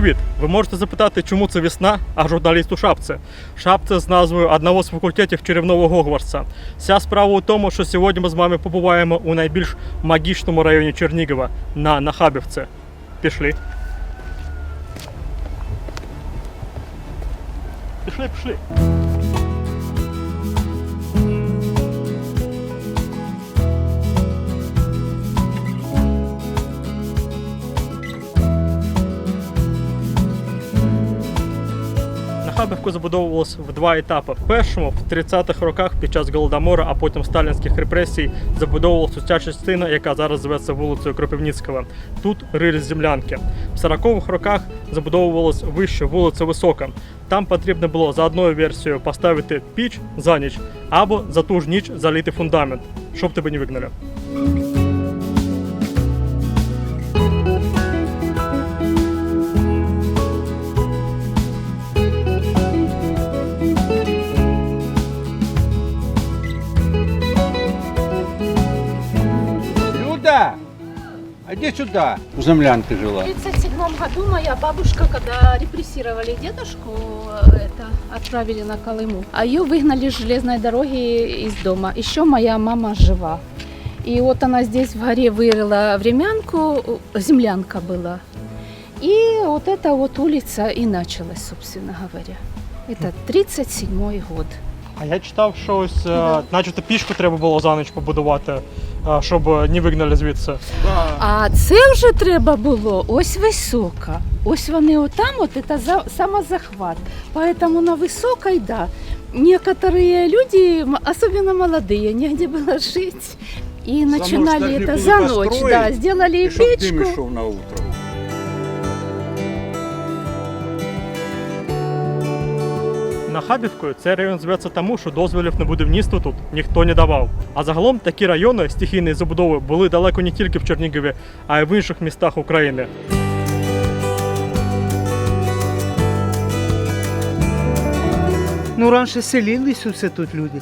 Привіт! Ви можете запитати, чому це весна, а журналіст у шапці. Шапце з назвою одного з факультетів чарівного Гогварса. Вся справа у тому, що сьогодні ми з вами побуваємо у найбільш магічному районі Чернігова на Нахабівці. Пішли. Пішли, пішли. Нахабівку забудовувалось в два етапи. В першому в 30-х роках під час голодомору, а потім сталінських репресій, забудовувалася ця частина, яка зараз зветься вулицею Кропивницького. Тут рились землянки. В 40-х роках забудовувалась вище вулиця Висока. Там потрібно було за одною версією поставити піч за ніч або за ту ж ніч залити фундамент, щоб тебе не вигнали. сюда. В землянке жила. В 1937 году моя бабушка, когда репрессировали дедушку, э, это отправили на Колыму, а ее выгнали с железной дороги из дома. Еще моя мама жива. И вот она здесь в горе вырыла времянку, э, землянка была. И вот эта вот улица и началась, собственно говоря. Это 37 год. А я читав, що ось, е, начебто пішку треба було за ніч побудувати, е, щоб не вигнали звідси. А це вже треба було ось висока. Ось вони отам, от це за, самозахват. Поэтому на высокой, да, некоторые люди, м- особенно молодые, негде было жить. И начинали должны это были за ночь, построить, да, сделали И чтоб дым печку. шел на утро. Нахабівкою цей район зветься тому, що дозволів на будівництво тут ніхто не давав. А загалом такі райони стихійної забудови були далеко не тільки в Чернігові, а й в інших містах України. Ну, раніше селились усе тут люди.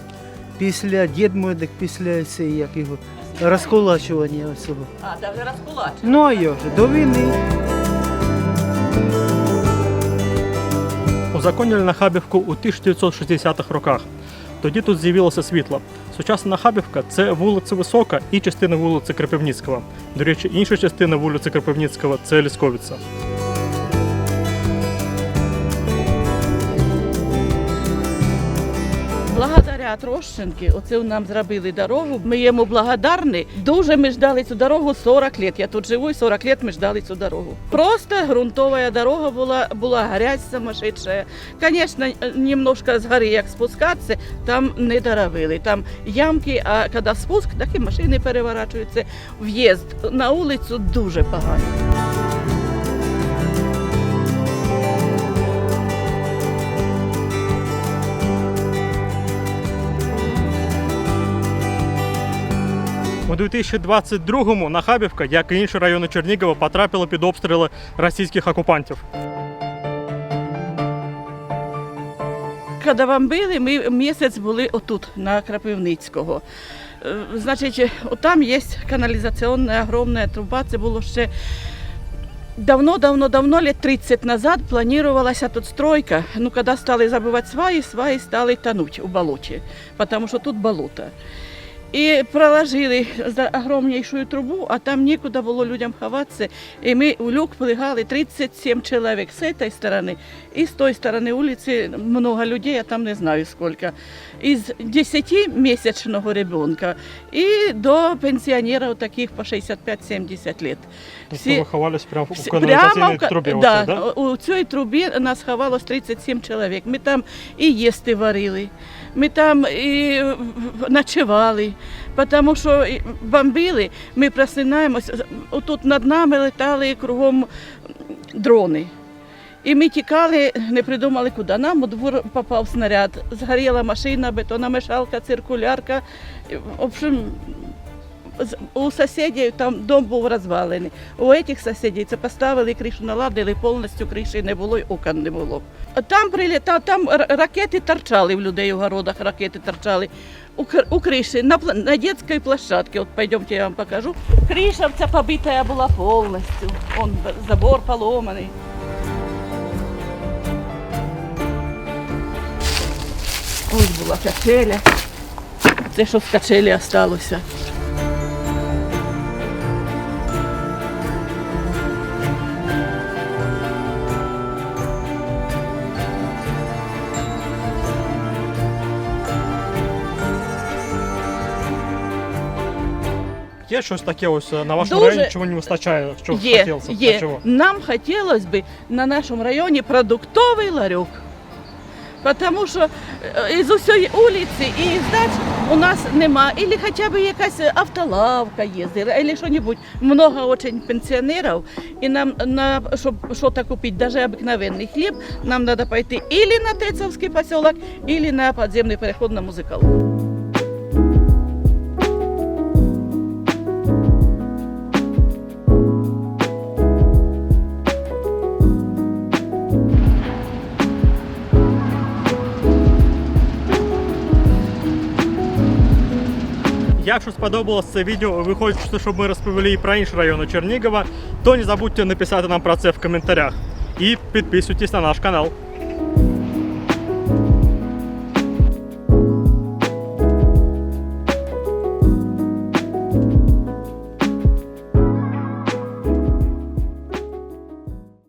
Після дід після цієї, як його, розкулачування цього. А, та вже розкулачено. Ну а я вже до війни. Узаконили Нахабівку у 1960-х роках. Тоді тут з'явилося світло. Сучасна Нахабівка це вулиця Висока і частина вулиці Кропивницького. До речі, інша частина вулиці Кропивницького це Лісковиця. Благодаря Трощенки, оце нам зробили дорогу. Ми йому благодарні. Дуже ми ждали цю дорогу 40 років. Я тут живу і 40 років ми ждали цю дорогу. Просто ґрунтова дорога була, була грязь сумасшедшая. Звісно, немножко з гори як спускатися, там не доробили. Там ямки, а коли спуск, так і машини переворачуються. В'їзд на вулицю дуже поганий. У 2022-му Нахабівка, як і інші райони Чернігова, потрапила під обстріли російських окупантів. Коли вам ми місяць були отут, на Крапивницького. Е, Значить, там є каналізаційна огромна труба. Це було ще давно-давно-давно, лет 30 назад, планувалася тут стройка. Ну, коли стали забивати сваї, сваї стали тонути у болоті, тому що тут болото. І проложили за огромнейшую трубу, а там нікуди було людям ховатися. І ми у люк плигали 37 чоловік з цієї сторони, і з тої сторони вулиці много людей, я там не знаю скільки. Із 10-місячного ребенка і до пенсіонерів таких по 65-70 років. Тобто ви ховались прямо у каналізаційній прямо трубі. да, оце, да? У цій трубі нас ховалось 37 чоловік. Ми там і їсти варили, ми там і ночували, тому що бомбили, ми просинаємося, отут над нами летали кругом дрони. І ми тікали, не придумали куди. Нам у двор попав снаряд, згоріла машина, бетономешалка, циркулярка. В общем, у сусідів там дом був розвалений. У цих сусідів це поставили кришу, наладили повністю криші не було, і окон не було. Там прилітав, там ракети торчали в людей у городах, ракети торчали. У криші, на на детской площадке, от пойдемте, я вам покажу. Криша ця побита була повністю. Он забор поломаний. Ось була качеля. Це що з качелі залишилося. Є щось таке ось е, на вашому Дуже- районі, чого не вистачає, що Є, хотілося б, є. чого? Нам хотілося б на нашому районі продуктовий ларьок. Тому що е, із усієї вулиці і із дач у нас нема. Ілі хоча б якась автолавка їздила, або що-небудь. Много очень пенсіонерів, і нам, на, щоб щось купити, навіть обикновенний хліб, нам треба пойти ілі на Тецовський поселок, ілі на підземний переход на музикалку. Якщо сподобалось це відео, ви хочете, щоб ми розповіли і про інші райони Чернігова, то не забудьте написати нам про це в коментарях. І підписуйтесь на наш канал.